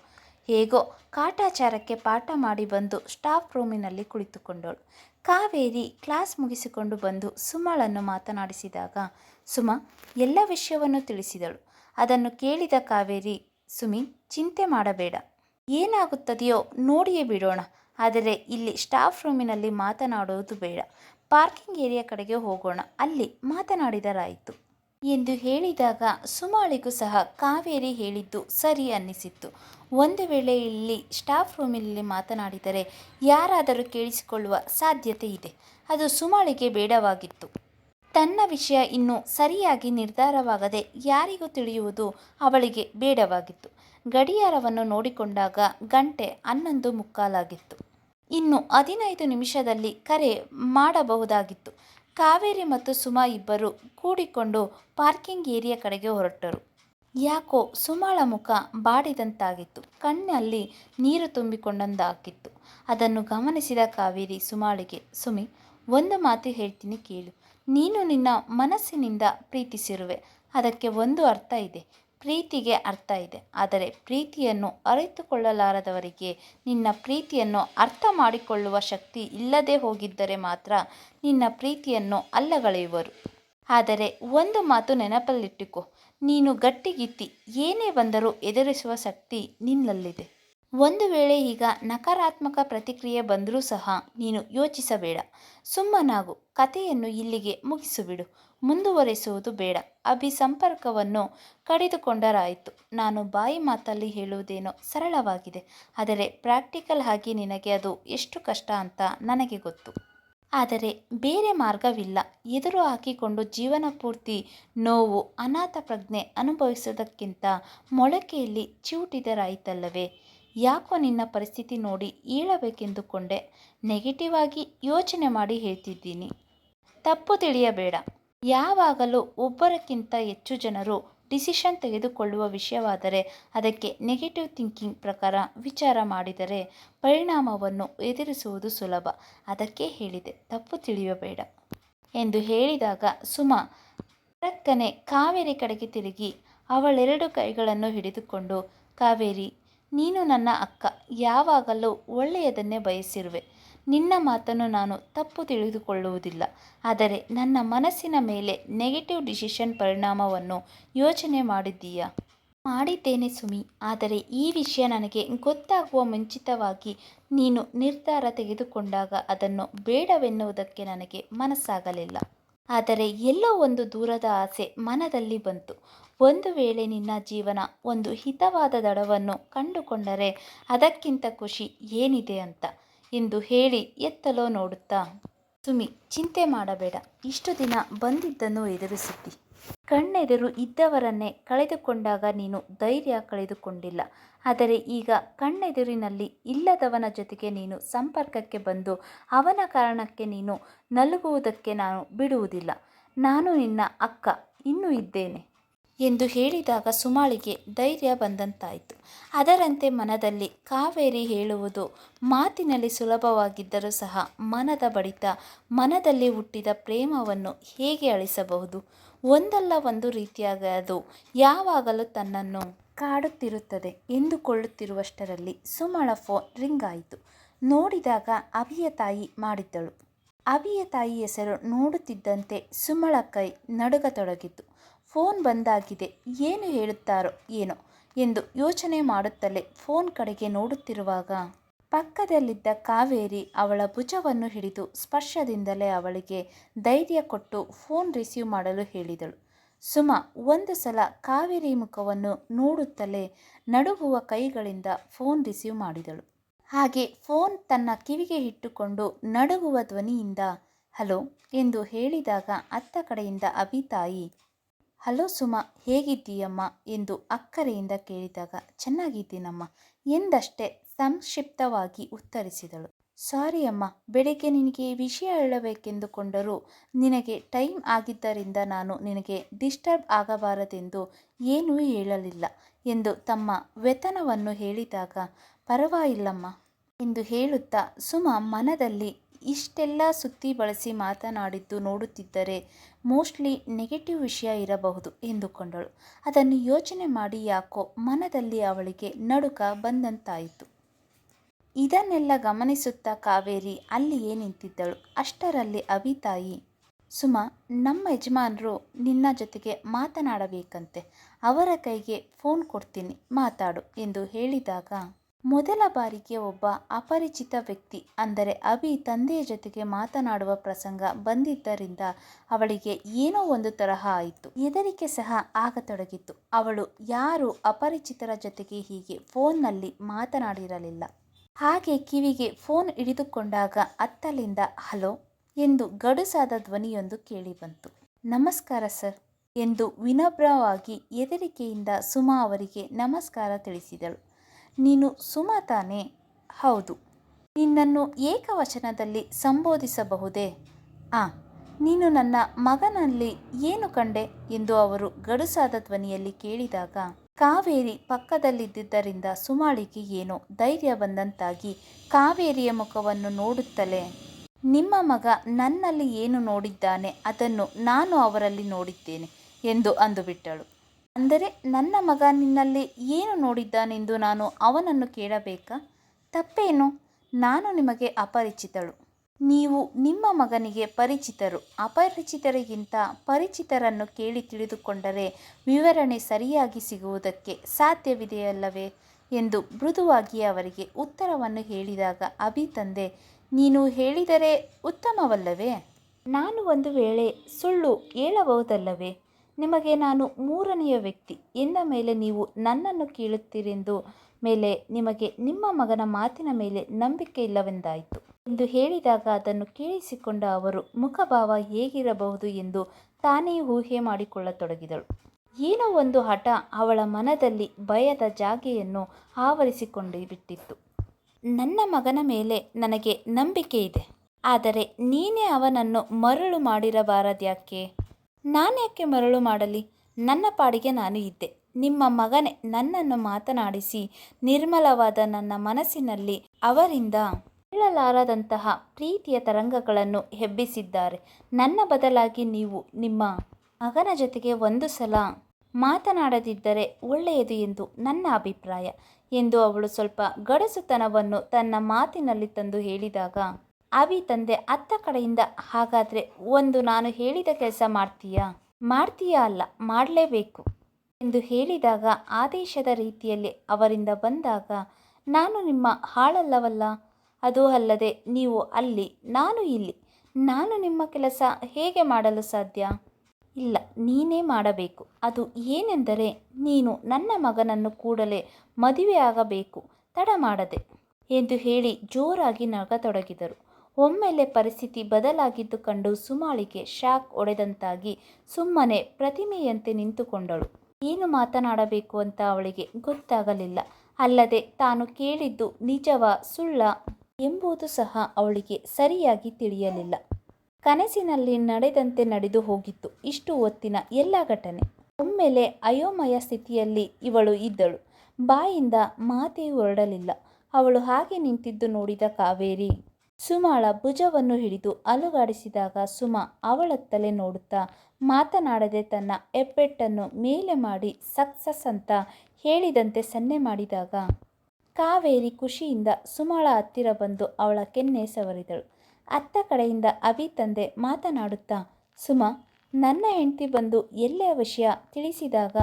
ಹೇಗೋ ಕಾಟಾಚಾರಕ್ಕೆ ಪಾಠ ಮಾಡಿ ಬಂದು ಸ್ಟಾಫ್ ರೂಮಿನಲ್ಲಿ ಕುಳಿತುಕೊಂಡಳು. ಕಾವೇರಿ ಕ್ಲಾಸ್ ಮುಗಿಸಿಕೊಂಡು ಬಂದು ಸುಮಳನ್ನು ಮಾತನಾಡಿಸಿದಾಗ ಸುಮ ಎಲ್ಲ ವಿಷಯವನ್ನು ತಿಳಿಸಿದಳು. ಅದನ್ನು ಕೇಳಿದ ಕಾವೇರಿ, ಸುಮಿ, ಚಿಂತೆ ಮಾಡಬೇಡ. ಏನಾಗುತ್ತದೆಯೋ ನೋಡಿಯೇ ಬಿಡೋಣ. ಆದರೆ ಇಲ್ಲಿ ಸ್ಟಾಫ್ ರೂಮಿನಲ್ಲಿ ಮಾತನಾಡುವುದು ಬೇಡ. ಪಾರ್ಕಿಂಗ್ ಏರಿಯಾ ಕಡೆಗೆ ಹೋಗೋಣ. ಅಲ್ಲಿ ಮಾತನಾಡಿದರಾಯಿತು. ಎಂದು ಹೇಳಿದಾಗ ಸುಮಾಳಿಗೂ ಸಹ ಕಾವೇರಿ ಹೇಳಿದ್ದು ಸರಿ ಅನ್ನಿಸಿತ್ತು. ಒಂದು ವೇಳೆ ಇಲ್ಲಿ ಸ್ಟಾಫ್ ರೂಮಿನಲ್ಲಿ ಮಾತನಾಡಿದರೆ ಯಾರಾದರೂ ಕೇಳಿಸಿಕೊಳ್ಳುವ ಸಾಧ್ಯತೆ ಇದೆ. ಅದು ಸುಮಾಳಿಗೆ ಬೇಡವಾಗಿತ್ತು. ತನ್ನ ವಿಷಯ ಇನ್ನೂ ಸರಿಯಾಗಿ ನಿರ್ಧಾರವಾಗದೆ ಯಾರಿಗೂ ತಿಳಿಯುವುದು ಅವಳಿಗೆ ಬೇಡವಾಗಿತ್ತು. ಗಡಿಯಾರವನ್ನು ನೋಡಿಕೊಂಡಾಗ ಗಂಟೆ ಹನ್ನೊಂದು ಮುಕ್ಕಾಲಾಗಿತ್ತು. ಇನ್ನು ಹದಿನೈದು ನಿಮಿಷದಲ್ಲಿ ಕರೆ ಮಾಡಬಹುದಾಗಿತ್ತು. ಕಾವೇರಿ ಮತ್ತು ಸುಮಾ ಇಬ್ಬರು ಕೂಡಿಕೊಂಡು ಪಾರ್ಕಿಂಗ್ ಏರಿಯಾ ಕಡೆಗೆ ಹೊರಟರು. ಯಾಕೋ ಸುಮಾಳ ಮುಖ ಬಾಡಿದಂತಾಗಿತ್ತು. ಕಣ್ಣಲ್ಲಿ ನೀರು ತುಂಬಿಕೊಂಡಂತಾಗಿತ್ತು. ಅದನ್ನು ಗಮನಿಸಿದ ಕಾವೇರಿ ಸುಮಾಳಿಗೆ, ಸುಮಿ, ಒಂದು ಮಾತು ಹೇಳ್ತೀನಿ ಕೇಳು. ನೀನು ನಿನ್ನ ಮನಸ್ಸಿನಿಂದ ಪ್ರೀತಿಸಿರುವೆ. ಅದಕ್ಕೆ ಒಂದು ಅರ್ಥ ಇದೆ. ಪ್ರೀತಿಗೆ ಅರ್ಥ ಇದೆ. ಆದರೆ ಪ್ರೀತಿಯನ್ನು ಅರಿತುಕೊಳ್ಳಲಾರದವರಿಗೆ ನಿನ್ನ ಪ್ರೀತಿಯನ್ನು ಅರ್ಥ ಮಾಡಿಕೊಳ್ಳುವ ಶಕ್ತಿ ಇಲ್ಲದೆ ಹೋಗಿದ್ದರೆ ಮಾತ್ರ ನಿನ್ನ ಪ್ರೀತಿಯನ್ನು ಅಲ್ಲಗಳೆಯುವರು. ಆದರೆ ಒಂದು ಮಾತು ನೆನಪಲ್ಲಿಟ್ಟುಕೊ. ನೀನು ಗಟ್ಟಿಗಿತ್ತಿ, ಏನೇ ಬಂದರೂ ಎದುರಿಸುವ ಶಕ್ತಿ ನಿನ್ನಲ್ಲಿದೆ. ಒಂದು ವೇಳೆ ಈಗ ನಕಾರಾತ್ಮಕ ಪ್ರತಿಕ್ರಿಯೆ ಬಂದರೂ ಸಹ ನೀನು ಯೋಚಿಸಬೇಡ. ಸುಮ್ಮನಾಗು, ಕಥೆಯನ್ನು ಇಲ್ಲಿಗೆ ಮುಗಿಸಿಬಿಡು. ಮುಂದುವರೆಸುವುದು ಬೇಡ. ಅಭಿ ಸಂಪರ್ಕವನ್ನು ಕಡಿದುಕೊಂಡರಾಯಿತು. ನಾನು ಬಾಯಿ ಮಾತಲ್ಲಿ ಹೇಳುವುದೇನೋ ಸರಳವಾಗಿದೆ. ಆದರೆ ಪ್ರಾಕ್ಟಿಕಲ್ ಆಗಿ ನಿನಗೆ ಅದು ಎಷ್ಟು ಕಷ್ಟ ಅಂತ ನನಗೆ ಗೊತ್ತು. ಆದರೆ ಬೇರೆ ಮಾರ್ಗವಿಲ್ಲ. ಎದುರು ಹಾಕಿಕೊಂಡು ಜೀವನ ಪೂರ್ತಿ ನೋವು, ಅನಾಥ ಪ್ರಜ್ಞೆ ಅನುಭವಿಸೋದಕ್ಕಿಂತ ಮೊಳಕೆಯಲ್ಲಿ ಚಿವುಟಿದರಾಯಿತಲ್ಲವೇ ಯಾಕೋ ನಿನ್ನ ಪರಿಸ್ಥಿತಿ ನೋಡಿ ಹೇಳಬೇಕೆಂದುಕೊಂಡೆ ನೆಗೆಟಿವ್ ಆಗಿ ಯೋಚನೆ ಮಾಡಿ ಹೇಳ್ತಿದ್ದೀನಿ. ತಪ್ಪು ತಿಳಿಯಬೇಡ. ಯಾವಾಗಲೂ ಒಬ್ಬರಕ್ಕಿಂತ ಹೆಚ್ಚು ಜನರು ಡಿಸಿಷನ್ ತೆಗೆದುಕೊಳ್ಳುವ ವಿಷಯವಾದರೆ ಅದಕ್ಕೆ ನೆಗೆಟಿವ್ ಥಿಂಕಿಂಗ್ ಪ್ರಕಾರ ವಿಚಾರ ಮಾಡಿದರೆ ಪರಿಣಾಮವನ್ನು ಎದುರಿಸುವುದು ಸುಲಭ. ಅದಕ್ಕೆ ಹೇಳಿದೆ, ತಪ್ಪು ತಿಳಿಯಬೇಡ. ಎಂದು ಹೇಳಿದಾಗ ಸುಮಾ ಟಕ್ಕನೆ ಕಾವೇರಿ ಕಡೆಗೆ ತಿರುಗಿ ಅವಳೆರಡು ಕೈಗಳನ್ನು ಹಿಡಿದುಕೊಂಡು, ಕಾವೇರಿ, ನೀನು ನನ್ನ ಅಕ್ಕ, ಯಾವಾಗಲೂ ಒಳ್ಳೆಯದನ್ನೇ ಬಯಸಿರುವೆ. ನಿನ್ನ ಮಾತನ್ನು ನಾನು ತಪ್ಪು ತಿಳಿದುಕೊಳ್ಳುವುದಿಲ್ಲ. ಆದರೆ ನನ್ನ ಮನಸ್ಸಿನ ಮೇಲೆ ನೆಗೆಟಿವ್ ಡಿಸಿಷನ್ ಪರಿಣಾಮವನ್ನು ಯೋಚನೆ ಮಾಡಿದ್ದೀಯಾ? ಮಾಡಿದ್ದೇನೆ ಸುಮಿ. ಆದರೆ ಈ ವಿಷಯ ನನಗೆ ಗೊತ್ತಾಗುವ ಮುಂಚಿತವಾಗಿ ನೀನು ನಿರ್ಧಾರ ತೆಗೆದುಕೊಂಡಾಗ ಅದನ್ನು ಬೇಡವೆನ್ನುವುದಕ್ಕೆ ನನಗೆ ಮನಸ್ಸಾಗಲಿಲ್ಲ. ಆದರೆ ಎಲ್ಲೋ ಒಂದು ದೂರದ ಆಸೆ ಮನದಲ್ಲಿ ಬಂತು. ಒಂದು ವೇಳೆ ನಿನ್ನ ಜೀವನ ಒಂದು ಹಿತವಾದ ದಡವನ್ನು ಕಂಡುಕೊಂಡರೆ ಅದಕ್ಕಿಂತ ಖುಷಿ ಏನಿದೆ ಅಂತ? ಎಂದು ಹೇಳಿ ಎತ್ತಲೋ ನೋಡುತ್ತಾ, ಸುಮಿ, ಚಿಂತೆ ಮಾಡಬೇಡ. ಇಷ್ಟು ದಿನ ಬಂದಿದ್ದನ್ನು ಎದುರಿಸುತ್ತಿ ಕಣ್ಣೆದುರು ಇದ್ದವರನ್ನೇ ಕಳೆದುಕೊಂಡಾಗ ನೀನು ಧೈರ್ಯ ಕಳೆದುಕೊಂಡಿಲ್ಲ. ಆದರೆ ಈಗ ಕಣ್ಣೆದುರಿನಲ್ಲಿ ಇಲ್ಲದವನ ಜೊತೆಗೆ ನೀನು ಸಂಪರ್ಕಕ್ಕೆ ಬಂದು ಅವನ ಕಾರಣಕ್ಕೆ ನೀನು ನಲುಗುವುದಕ್ಕೆ ನಾನು ಬಿಡುವುದಿಲ್ಲ. ನಾನು ನಿನ್ನ ಅಕ್ಕ. ಇನ್ನೂ ಇದ್ದೇನೆ. ಎಂದು ಹೇಳಿದಾಗ ಸುಮಾಳಿಗೆ ಧೈರ್ಯ ಬಂದಂತಾಯಿತು. ಅದರಂತೆ ಮನದಲ್ಲಿ ಕಾವೇರಿ ಹೇಳುವುದು ಮಾತಿನಲ್ಲಿ ಸುಲಭವಾಗಿದ್ದರೂ ಸಹ ಮನದ ಬಡಿತ, ಮನದಲ್ಲಿ ಹುಟ್ಟಿದ ಪ್ರೇಮವನ್ನು ಹೇಗೆ ಅಳಿಸಬಹುದು? ಒಂದಲ್ಲ ಒಂದು ರೀತಿಯಾಗಿ ಅದು ಯಾವಾಗಲೂ ತನ್ನನ್ನು ಕಾಡುತ್ತಿರುತ್ತದೆ ಎಂದುಕೊಳ್ಳುತ್ತಿರುವಷ್ಟರಲ್ಲಿ ಸುಮಳ ಫೋನ್ ರಿಂಗ್ ಆಯಿತು. ನೋಡಿದಾಗ ಅಭಿಯ ತಾಯಿ ಮಾಡಿದ್ದಳು. ಅಭಿಯ ತಾಯಿ ಹೆಸರು ನೋಡುತ್ತಿದ್ದಂತೆ ಸುಮಳ ಕೈ ನಡುಗತೊಡಗಿತು. ಫೋನ್ ಬಂದಾಗಿದೆ. ಏನು ಹೇಳುತ್ತಾರೋ ಏನೋ ಎಂದು ಯೋಚನೆ ಮಾಡುತ್ತಲೇ ಫೋನ್ ಕಡೆಗೆ ನೋಡುತ್ತಿರುವಾಗ ಪಕ್ಕದಲ್ಲಿದ್ದ ಕಾವೇರಿ ಅವಳ ಭುಜವನ್ನು ಹಿಡಿದು ಸ್ಪರ್ಶದಿಂದಲೇ ಅವಳಿಗೆ ಧೈರ್ಯ ಕೊಟ್ಟು ಫೋನ್ ರಿಸೀವ್ ಮಾಡಲು ಹೇಳಿದಳು. ಸುಮಾ, ಒಂದು ಸಲ ಕಾವೇರಿ ಮುಖವನ್ನು ನೋಡುತ್ತಲೇ ನಡುಗುವ ಕೈಗಳಿಂದ ಫೋನ್ ರಿಸೀವ್ ಮಾಡಿದಳು. ಹಾಗೆ ಫೋನ್ ತನ್ನ ಕಿವಿಗೆ ಇಟ್ಟುಕೊಂಡು ನಡುಗುವ ಧ್ವನಿಯಿಂದ, ಹಲೋ ಎಂದು ಹೇಳಿದಾಗ ಅತ್ತ ಕಡೆಯಿಂದ ಅಭಿ ತಾಯಿ ಹಲೋ ಸುಮಾ, ಹೇಗಿದ್ದೀಯಮ್ಮ? ಎಂದು ಅಕ್ಕರೆಯಿಂದ ಕೇಳಿದಾಗ, ಚೆನ್ನಾಗಿದ್ದೀನಮ್ಮ, ಎಂದಷ್ಟೇ ಸಂಕ್ಷಿಪ್ತವಾಗಿ ಉತ್ತರಿಸಿದಳು. ಸಾರಿ ಅಮ್ಮ, ಬೆಳಿಗ್ಗೆ ನಿನಗೆ ವಿಷಯ ಹೇಳಬೇಕೆಂದುಕೊಂಡರೂ ನಿನಗೆ ಟೈಮ್ ಆಗಿದ್ದರಿಂದ ನಾನು ನಿನಗೆ ಡಿಸ್ಟರ್ಬ್ ಆಗಬಾರದೆಂದು ಏನೂ ಹೇಳಲಿಲ್ಲ ಎಂದು ತಮ್ಮ ವೇತನವನ್ನು ಹೇಳಿದಾಗ, ಪರವಾಗಿಲ್ಲಮ್ಮ ಎಂದು ಹೇಳುತ್ತಾ ಸುಮ ಮನದಲ್ಲಿ ಇಷ್ಟೆಲ್ಲ ಸುತ್ತಿ ಬಳಸಿ ಮಾತನಾಡಿದ್ದು ನೋಡುತ್ತಿದ್ದರೆ ಮೋಸ್ಟ್ಲಿ ನೆಗೆಟಿವ್ ವಿಷಯ ಇರಬಹುದು ಎಂದುಕೊಂಡಳು. ಅದನ್ನು ಯೋಚನೆ ಮಾಡಿ ಯಾಕೋ ಮನದಲ್ಲಿ ಅವಳಿಗೆ ನಡುಕ ಬಂದಂತಾಯಿತು. ಇದನ್ನೆಲ್ಲ ಗಮನಿಸುತ್ತಾ ಕಾವೇರಿ ಅಲ್ಲಿಯೇ ನಿಂತಿದ್ದಳು. ಅಷ್ಟರಲ್ಲಿ ಅಭಿತಾಯಿ ಸುಮಾ, ನಮ್ಮ ಯಜಮಾನರು ನಿನ್ನ ಜೊತೆಗೆ ಮಾತನಾಡಬೇಕಂತೆ. ಅವರ ಕೈಗೆ ಫೋನ್ ಕೊಡ್ತೀನಿ, ಮಾತಾಡು ಎಂದು ಹೇಳಿದಾಗ ಮೊದಲ ಬಾರಿಗೆ ಒಬ್ಬ ಅಪರಿಚಿತ ವ್ಯಕ್ತಿ, ಅಂದರೆ ಅಭಿ ತಂದೆಯ ಜೊತೆಗೆ ಮಾತನಾಡುವ ಪ್ರಸಂಗ ಬಂದಿದ್ದರಿಂದ ಅವಳಿಗೆ ಏನೋ ಒಂದು ತರಹ ಆಯಿತು. ಹೆದರಿಕೆ ಸಹ ಆಗತೊಡಗಿತ್ತು. ಅವಳು ಯಾರು ಅಪರಿಚಿತರ ಜೊತೆಗೆ ಹೀಗೆ ಫೋನ್ನಲ್ಲಿ ಮಾತನಾಡಿರಲಿಲ್ಲ. ಹಾಗೆ ಕಿವಿಗೆ ಫೋನ್ ಹಿಡಿದುಕೊಂಡಾಗ ಅತ್ತಲಿಂದ, ಹಲೋ ಎಂದು ಗಡುಸಾದ ಧ್ವನಿಯೊಂದು ಕೇಳಿಬಂತು. ನಮಸ್ಕಾರ ಸರ್ ಎಂದು ವಿನಮ್ರವಾಗಿ ಹೆದರಿಕೆಯಿಂದ ಸುಮಾ ಅವರಿಗೆ ನಮಸ್ಕಾರ ತಿಳಿಸಿದಳು. ನೀನು ಸುಮಾ ಹೌದು. ನಿನ್ನನ್ನು ಏಕವಚನದಲ್ಲಿ ಸಂಬೋಧಿಸಬಹುದೇ? ಆ, ನೀನು ನನ್ನ ಮಗನಲ್ಲಿ ಏನು ಕಂಡೆ ಎಂದು ಅವರು ಗಡುಸಾದ ಧ್ವನಿಯಲ್ಲಿ ಕೇಳಿದಾಗ, ಕಾವೇರಿ ಪಕ್ಕದಲ್ಲಿದ್ದುದರಿಂದ ಸುಮಾಳಿಗೆ ಏನೋ ಧೈರ್ಯ ಬಂದಂತಾಗಿ ಕಾವೇರಿಯ ಮುಖವನ್ನು ನೋಡುತ್ತಲೇ, ನಿಮ್ಮ ಮಗ ನನ್ನಲ್ಲಿ ಏನು ನೋಡಿದ್ದಾನೆ ಅದನ್ನು ನಾನು ಅವರಲ್ಲಿ ನೋಡಿದ್ದೇನೆ ಎಂದು ಅಂದುಬಿಟ್ಟಳು. ಅಂದರೆ ನನ್ನ ಮಗ ನಿನ್ನಲ್ಲಿ ಏನು ನೋಡಿದ್ದಾನೆಂದು ನಾನು ಅವನನ್ನು ಕೇಳಬೇಕಾ? ತಪ್ಪೇನು? ನಾನು ನಿಮಗೆ ಅಪರಿಚಿತಳು. ನೀವು ನಿಮ್ಮ ಮಗನಿಗೆ ಪರಿಚಿತರು. ಅಪರಿಚಿತರಿಗಿಂತ ಪರಿಚಿತರನ್ನು ಕೇಳಿ ತಿಳಿದುಕೊಂಡರೆ ವಿವರಣೆ ಸರಿಯಾಗಿ ಸಿಗುವುದಕ್ಕೆ ಸಾಧ್ಯವಿದೆಯಲ್ಲವೇ ಎಂದು ಮೃದುವಾಗಿ ಅವರಿಗೆ ಉತ್ತರವನ್ನು ಹೇಳಿದಾಗ ಅಭಿ ತಂದೆ, ನೀನು ಹೇಳಿದರೆ ಉತ್ತಮವಲ್ಲವೇ? ನಾನು ಒಂದು ವೇಳೆ ಸುಳ್ಳು ಹೇಳಬಹುದಲ್ಲವೇ? ನಿಮಗೆ ನಾನು ಮೂರನೆಯ ವ್ಯಕ್ತಿ. ಎಂದ ಮೇಲೆ ನೀವು ನನ್ನನ್ನು ಕೀಳುತ್ತೀರೆಂದು ಮೇಲೆ ನಿಮಗೆ ನಿಮ್ಮ ಮಗನ ಮಾತಿನ ಮೇಲೆ ನಂಬಿಕೆ ಇಲ್ಲವೆಂದಾಯಿತು. ಎಂದು ಹೇಳಿದಾಗ ಅದನ್ನು ಕೇಳಿಸಿಕೊಂಡ ಅವರು, ಮುಖಭಾವ ಹೇಗಿರಬಹುದು ಎಂದು ತಾನೇ ಊಹೆ ಮಾಡಿಕೊಳ್ಳತೊಡಗಿದಳು. ಏನೋ ಒಂದು ಹಠ ಅವಳ ಮನದಲ್ಲಿ ಭಯದ ಜಾಗೆಯನ್ನು ಆವರಿಸಿಕೊಂಡು ಬಿಟ್ಟಿತ್ತು ನನ್ನ ಮಗನ ಮೇಲೆ ನನಗೆ ನಂಬಿಕೆ ಇದೆ. ಆದರೆ ನೀನೇ ಅವನನ್ನು ಮರಳು ಮಾಡಿರಬಾರದ್ಯಾಕೆ? ನಾನ್ಯಾಕೆ ಮರಳು ಮಾಡಲಿ? ನನ್ನ ಪಾಡಿಗೆ ನಾನು ಇದ್ದೆ. ನಿಮ್ಮ ಮಗನೇ ನನ್ನನ್ನು ಮಾತನಾಡಿಸಿ, ನಿರ್ಮಲವಾದ ನನ್ನ ಮನಸ್ಸಿನಲ್ಲಿ ಅವರಿಂದ ಹೇಳಲಾರದಂತಹ ಪ್ರೀತಿಯ ತರಂಗಗಳನ್ನು ಹೆಬ್ಬಿಸಿದ್ದಾರೆ. ನನ್ನ ಬದಲಾಗಿ ನೀವು ನಿಮ್ಮ ಮಗನ ಜೊತೆಗೆ ಒಂದು ಸಲ ಮಾತನಾಡದಿದ್ದರೆ ಒಳ್ಳೆಯದು ಎಂದು ನನ್ನ ಅಭಿಪ್ರಾಯ ಎಂದು ಅವಳು ಸ್ವಲ್ಪ ಗಡಸುತನವನ್ನು ತನ್ನ ಮಾತಿನಲ್ಲಿ ತಂದು ಹೇಳಿದಾಗ ಅಭಿ ತಂದೆ ಅತ್ತ ಕಡೆಯಿಂದ, ಹಾಗಾದರೆ ಒಂದು ನಾನು ಹೇಳಿದ ಕೆಲಸ ಮಾಡ್ತೀಯಾ? ಮಾಡ್ತೀಯಾ ಅಲ್ಲ, ಮಾಡಲೇಬೇಕು. ಎಂದು ಹೇಳಿದಾಗ ಆದೇಶದ ರೀತಿಯಲ್ಲಿ ಅವರಿಂದ ಬಂದಾಗ, ನಾನು ನಿಮ್ಮ ಹಾಳಲ್ಲವಲ್ಲ? ಅದು ಅಲ್ಲದೆ ನೀವು ಅಲ್ಲಿ, ನಾನು ಇಲ್ಲಿ. ನಾನು ನಿಮ್ಮ ಕೆಲಸ ಹೇಗೆ ಮಾಡಲು ಸಾಧ್ಯ? ಇಲ್ಲ, ನೀನೇ ಮಾಡಬೇಕು. ಅದು ಏನೆಂದರೆ, ನೀನು ನನ್ನ ಮಗನನ್ನು ಕೂಡಲೇ ಮದುವೆಯಾಗಬೇಕು. ತಡ ಮಾಡದೆ. ಎಂದು ಹೇಳಿ ಜೋರಾಗಿ ನಗತೊಡಗಿದರು. ಒಮ್ಮೆಲೆ ಪರಿಸ್ಥಿತಿ ಬದಲಾಗಿದ್ದು ಕಂಡು ಸುಮಾಳಿಗೆ ಶಾಕ್ ಒಡೆದಂತಾಗಿ ಸುಮ್ಮನೆ ಪ್ರತಿಮೆಯಂತೆ ನಿಂತುಕೊಂಡಳು. ಏನು ಮಾತನಾಡಬೇಕು ಅಂತ ಅವಳಿಗೆ ಗೊತ್ತಾಗಲಿಲ್ಲ. ಅಲ್ಲದೆ ತಾನು ಕೇಳಿದ್ದು ನಿಜವ ಸುಳ್ಳ ಎಂಬುದು ಸಹ ಅವಳಿಗೆ ಸರಿಯಾಗಿ ತಿಳಿಯಲಿಲ್ಲ. ಕನಸಿನಲ್ಲಿ ನಡೆದಂತೆ ನಡೆದು ಹೋಗಿತ್ತು ಇಷ್ಟು ಹೊತ್ತಿನ ಎಲ್ಲ ಘಟನೆ. ಒಮ್ಮೆಲೆ ಅಯೋಮಯ ಸ್ಥಿತಿಯಲ್ಲಿ ಇವಳು ಇದ್ದಳು. ಬಾಯಿಂದ ಮಾತೇ ಹೊರಡಲಿಲ್ಲ. ಅವಳು ಹಾಗೆ ನಿಂತಿದ್ದು ನೋಡಿದ ಕಾವೇರಿ ಸುಮಾಳ ಭುಜವನ್ನು ಹಿಡಿದು ಅಲುಗಾಡಿಸಿದಾಗ ಸುಮ ಅವಳತ್ತಲೇ ನೋಡುತ್ತಾ ಮಾತನಾಡದೆ ತನ್ನ ಹೆಬ್ಬೆಟ್ಟನ್ನು ಮೇಲೆ ಮಾಡಿ ಸಕ್ಸಸ್ ಅಂತ ಹೇಳಿದಂತೆ ಸನ್ನೆ ಮಾಡಿದಾಗ ಕಾವೇರಿ ಖುಷಿಯಿಂದ ಸುಮಾಳ ಹತ್ತಿರ ಬಂದು ಅವಳ ಕೆನ್ನೆ ಸವರಿದಳು. ಅತ್ತ ಕಡೆಯಿಂದ ಅಭಿ ತಂದೆ ಮಾತನಾಡುತ್ತಾ, ಸುಮ, ನನ್ನ ಹೆಂಡತಿ ಬಂದು ಎಲ್ಲೇ ವಿಷಯ ತಿಳಿಸಿದಾಗ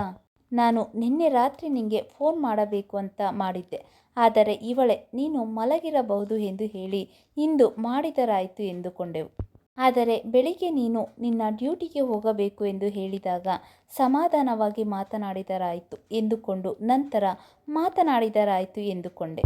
ನಾನು ನಿನ್ನೆ ರಾತ್ರಿ ನಿಂಗೆ ಫೋನ್ ಮಾಡಬೇಕು ಅಂತ ಮಾಡಿದ್ದೆ. ಆದರೆ ಇವಳೆ, ನೀನು ಮಲಗಿರಬಹುದು ಎಂದು ಹೇಳಿ ಇಂದು ಮಾಡಿದರಾಯಿತು ಎಂದುಕೊಂಡೆವು. ಆದರೆ ಬೆಳಿಗ್ಗೆ ನೀನು ನಿನ್ನ ಡ್ಯೂಟಿಗೆ ಹೋಗಬೇಕು ಎಂದು ಹೇಳಿದಾಗ ಸಮಾಧಾನವಾಗಿ ಮಾತನಾಡಿದರಾಯಿತು ಎಂದುಕೊಂಡು ನಂತರ ಮಾತನಾಡಿದರಾಯಿತು ಎಂದುಕೊಂಡೆ.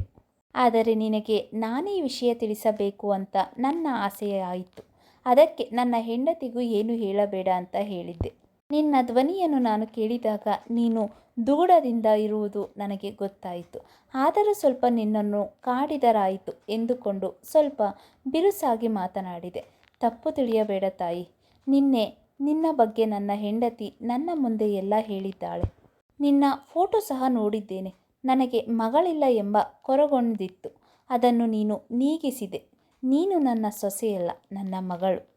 ಆದರೆ ನಿನಗೆ ನಾನೇ ವಿಷಯ ತಿಳಿಸಬೇಕು ಅಂತ ನನ್ನ ಆಸೆಯಾಯಿತು. ಅದಕ್ಕೆ ನನ್ನ ಹೆಂಡತಿಗೂ ಏನು ಹೇಳಬೇಡ ಅಂತ ಹೇಳಿದ್ದೆ. ನಿನ್ನ ಧ್ವನಿಯನ್ನು ನಾನು ಕೇಳಿದಾಗ ನೀನು ದೂಡದಿಂದ ಇರುವುದು ನನಗೆ ಗೊತ್ತಾಯಿತು. ಆದರೂ ಸ್ವಲ್ಪ ನಿನ್ನನ್ನು ಕಾಡಿದರಾಯಿತು ಎಂದುಕೊಂಡು ಸ್ವಲ್ಪ ಬಿರುಸಾಗಿ ಮಾತನಾಡಿದೆ. ತಪ್ಪು ತಿಳಿಯಬೇಡ ತಾಯಿ. ನಿನ್ನೆ ನಿನ್ನ ಬಗ್ಗೆ ನನ್ನ ಹೆಂಡತಿ ನನ್ನ ಮುಂದೆ ಎಲ್ಲ ಹೇಳಿದ್ದಾಳೆ. ನಿನ್ನ ಫೋಟೋ ಸಹ ನೋಡಿದ್ದೇನೆ. ನನಗೆ ಮಗಳಿಲ್ಲ ಎಂಬ ಕೊರಗೊಂಡಿತ್ತು. ಅದನ್ನು ನೀನು ನೀಗಿಸಿದೆ. ನೀನು ನನ್ನ ಸೊಸೆಯಲ್ಲ, ನನ್ನ ಮಗಳು.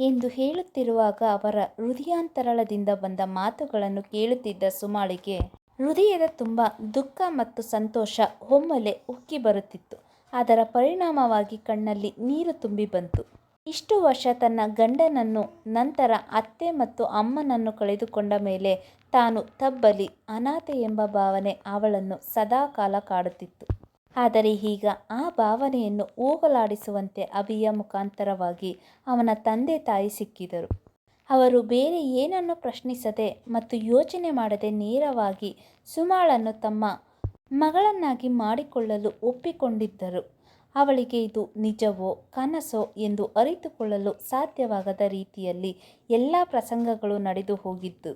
ಎಂದು ಹೇಳುತ್ತಿರುವಾಗ ಅವರ ಹೃದಯಾಂತರಳದಿಂದ ಬಂದ ಮಾತುಗಳನ್ನು ಕೇಳುತ್ತಿದ್ದ ಸುಮಾಳಿಗೆ ಹೃದಯದ ತುಂಬ ದುಃಖ ಮತ್ತು ಸಂತೋಷ ಒಮ್ಮೆಲೆ ಉಕ್ಕಿ ಬರುತ್ತಿತ್ತು. ಅದರ ಪರಿಣಾಮವಾಗಿ ಕಣ್ಣಲ್ಲಿ ನೀರು ತುಂಬಿ ಬಂತು. ಇಷ್ಟು ವರ್ಷ ತನ್ನ ಗಂಡನನ್ನು, ನಂತರ ಅತ್ತೆ ಮತ್ತು ಅಮ್ಮನನ್ನು ಕಳೆದುಕೊಂಡ ಮೇಲೆ ತಾನು ತಬ್ಬಲಿ, ಅನಾಥೆ ಎಂಬ ಭಾವನೆ ಅವಳನ್ನು ಸದಾಕಾಲ ಕಾಡುತ್ತಿತ್ತು. ಆದರೆ ಈಗ ಆ ಭಾವನೆಯನ್ನು ಹೋಗಲಾಡಿಸುವಂತೆ ಅಭಿಯ ಮುಖಾಂತರವಾಗಿ ಅವನ ತಂದೆ ತಾಯಿ ಸಿಕ್ಕಿದರು. ಅವರು ಬೇರೆ ಏನನ್ನು ಪ್ರಶ್ನಿಸದೆ ಮತ್ತು ಯೋಚನೆ ಮಾಡದೆ ನೇರವಾಗಿ ಸುಮಾಳನ್ನು ತಮ್ಮ ಮಗಳನ್ನಾಗಿ ಮಾಡಿಕೊಳ್ಳಲು ಒಪ್ಪಿಕೊಂಡಿದ್ದರು. ಅವಳಿಗೆ ಇದು ನಿಜವೋ, ಕನಸೋ ಎಂದು ಅರಿತುಕೊಳ್ಳಲು ಸಾಧ್ಯವಾಗದ ರೀತಿಯಲ್ಲಿ ಎಲ್ಲ ಪ್ರಸಂಗಗಳು ನಡೆದು ಹೋಗಿದ್ದು,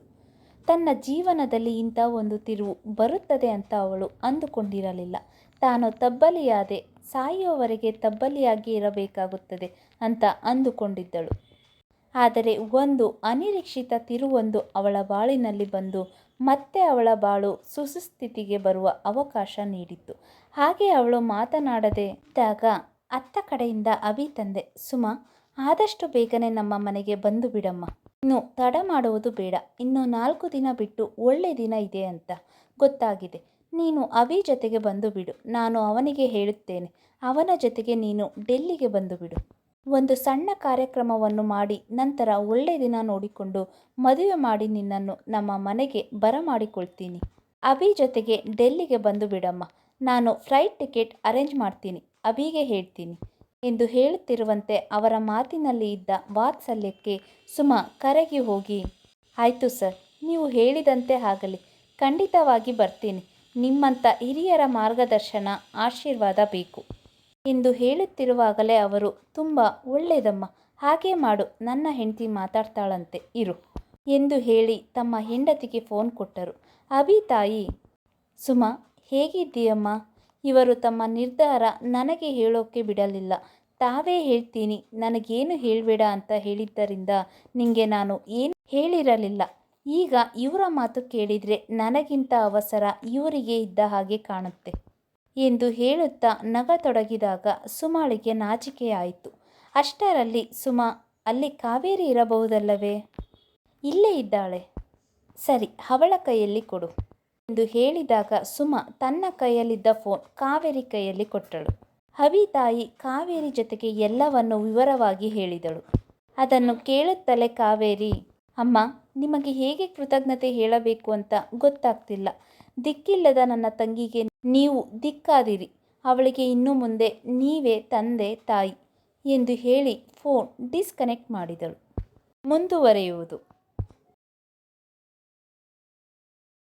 ತನ್ನ ಜೀವನದಲ್ಲಿ ಇಂಥ ಒಂದು ತಿರುವು ಬರುತ್ತದೆ ಅಂತ ಅವಳು ಅಂದುಕೊಂಡಿರಲಿಲ್ಲ. ತಾನು ತಬ್ಬಲಿಯಾದೆ ಸಾಯುವವರೆಗೆ ತಬ್ಬಲಿಯಾಗಿ ಇರಬೇಕಾಗುತ್ತದೆ ಅಂತ ಅಂದುಕೊಂಡಿದ್ದಳು. ಆದರೆ ಒಂದು ಅನಿರೀಕ್ಷಿತ ತಿರುವೊಂದು ಅವಳ ಬಾಳಿನಲ್ಲಿ ಬಂದು ಮತ್ತೆ ಅವಳ ಬಾಳು ಸುಸುಸ್ಥಿತಿಗೆ ಬರುವ ಅವಕಾಶ ನೀಡಿತ್ತು. ಹಾಗೆ ಅವಳು ಮಾತನಾಡದೇ ಇದ್ದಾಗ ಅತ್ತ ಕಡೆಯಿಂದ ಅಭಿ ತಂದೆ, ಸುಮ, ಆದಷ್ಟು ಬೇಗನೆ ನಮ್ಮ ಮನೆಗೆ ಬಂದು ಬಿಡಮ್ಮ. ಇನ್ನು ತಡ ಮಾಡುವುದು ಬೇಡ. ಇನ್ನು ನಾಲ್ಕು ದಿನ ಬಿಟ್ಟು ಒಳ್ಳೆ ದಿನ ಇದೆ ಅಂತ ಗೊತ್ತಾಗಿದೆ. ನೀನು ಅಭಿ ಜೊತೆಗೆ ಬಂದು ಬಿಡು. ನಾನು ಅವನಿಗೆ ಹೇಳುತ್ತೇನೆ. ಅವನ ಜೊತೆಗೆ ನೀನು ಡೆಲ್ಲಿಗೆ ಬಂದು ಬಿಡು. ಒಂದು ಸಣ್ಣ ಕಾರ್ಯಕ್ರಮವನ್ನು ಮಾಡಿ, ನಂತರ ಒಳ್ಳೆ ದಿನ ನೋಡಿಕೊಂಡು ಮದುವೆ ಮಾಡಿ ನಿನ್ನನ್ನು ನಮ್ಮ ಮನೆಗೆ ಬರಮಾಡಿಕೊಳ್ತೀನಿ. ಅಭಿ ಜೊತೆಗೆ ಡೆಲ್ಲಿಗೆ ಬಂದು ಬಿಡಮ್ಮ. ನಾನು ಫ್ಲೈಟ್ ಟಿಕೆಟ್ ಅರೇಂಜ್ ಮಾಡ್ತೀನಿ. ಅಭಿಗೆ ಹೇಳ್ತೀನಿ. ಎಂದು ಹೇಳುತ್ತಿರುವಂತೆ ಅವರ ಮಾತಿನಲ್ಲಿ ಇದ್ದ ವಾತ್ಸಲ್ಯಕ್ಕೆ ಸುಮಾ ಕರಗಿ ಹೋಗಿ, ಆಯಿತು ಸರ್, ನೀವು ಹೇಳಿದಂತೆ ಆಗಲಿ. ಖಂಡಿತವಾಗಿ ಬರ್ತೀನಿ. ನಿಮ್ಮಂಥ ಹಿರಿಯರ ಮಾರ್ಗದರ್ಶನ, ಆಶೀರ್ವಾದ ಬೇಕು. ಎಂದು ಹೇಳುತ್ತಿರುವಾಗಲೇ ಅವರು, ತುಂಬ ಒಳ್ಳೆಯದಮ್ಮ ಹಾಗೆ ಮಾಡು, ನನ್ನ ಹೆಂಡತಿ ಮಾತಾಡ್ತಾಳಂತೆ, ಇರು, ಎಂದು ಹೇಳಿ ತಮ್ಮ ಹೆಂಡತಿಗೆ ಫೋನ್ ಕೊಟ್ಟರು. ಅಭಿ ತಾಯಿ, ಸುಮಾ, ಹೇಗಿದ್ದೀಯಮ್ಮ? ಇವರು ತಮ್ಮ ನಿರ್ಧಾರ ನನಗೆ ಹೇಳೋಕ್ಕೆ ಬಿಡಲಿಲ್ಲ. ತಾವೇ ಹೇಳ್ತೀನಿ, ನನಗೇನು ಹೇಳಬೇಡ ಅಂತ ಹೇಳಿದ್ದರಿಂದ ನಿಮಗೆ ನಾನು ಏನು ಹೇಳಿರಲಿಲ್ಲ. ಈಗ ಇವರ ಮಾತು ಕೇಳಿದರೆ ನನಗಿಂತ ಅವಸರ ಇವರಿಗೆ ಇದ್ದ ಹಾಗೆ ಕಾಣುತ್ತೆ ಎಂದು ಹೇಳುತ್ತಾ ನಗ ತೊಡಗಿದಾಗ ಸುಮಾಳಿಗೆ ನಾಚಿಕೆಯಾಯಿತು. ಅಷ್ಟರಲ್ಲಿ ಸುಮಾ, ಅಲ್ಲಿ ಕಾವೇರಿ ಇರಬಹುದಲ್ಲವೇ? ಇಲ್ಲೇ ಇದ್ದಾಳೆ. ಸರಿ, ಅವಳ ಕೈಯಲ್ಲಿ ಕೊಡು ಎಂದು ಹೇಳಿದಾಗ ಸುಮ ತನ್ನ ಕೈಯಲ್ಲಿದ್ದ ಫೋನ್ ಕಾವೇರಿ ಕೈಯಲ್ಲಿ ಕೊಟ್ಟಳು. ಹವಿ ತಾಯಿ ಕಾವೇರಿ ಜೊತೆಗೆ ಎಲ್ಲವನ್ನು ವಿವರವಾಗಿ ಹೇಳಿದಳು. ಅದನ್ನು ಕೇಳುತ್ತಲೇ ಕಾವೇರಿ, ಅಮ್ಮ ನಿಮಗೆ ಹೇಗೆ ಕೃತಜ್ಞತೆ ಹೇಳಬೇಕು ಅಂತ ಗೊತ್ತಾಗ್ತಿಲ್ಲ. ದಿಕ್ಕಿಲ್ಲದ ನನ್ನ ತಂಗಿಗೆ ನೀವು ದಿಕ್ಕಾದಿರಿ. ಅವಳಿಗೆ ಇನ್ನು ಮುಂದೆ ನೀವೇ ತಂದೆ, ತಾಯಿ ಎಂದು ಹೇಳಿ ಫೋನ್ ಡಿಸ್ಕನೆಕ್ಟ್ ಮಾಡಿದಳು. ಮುಂದುವರೆಯುವುದು.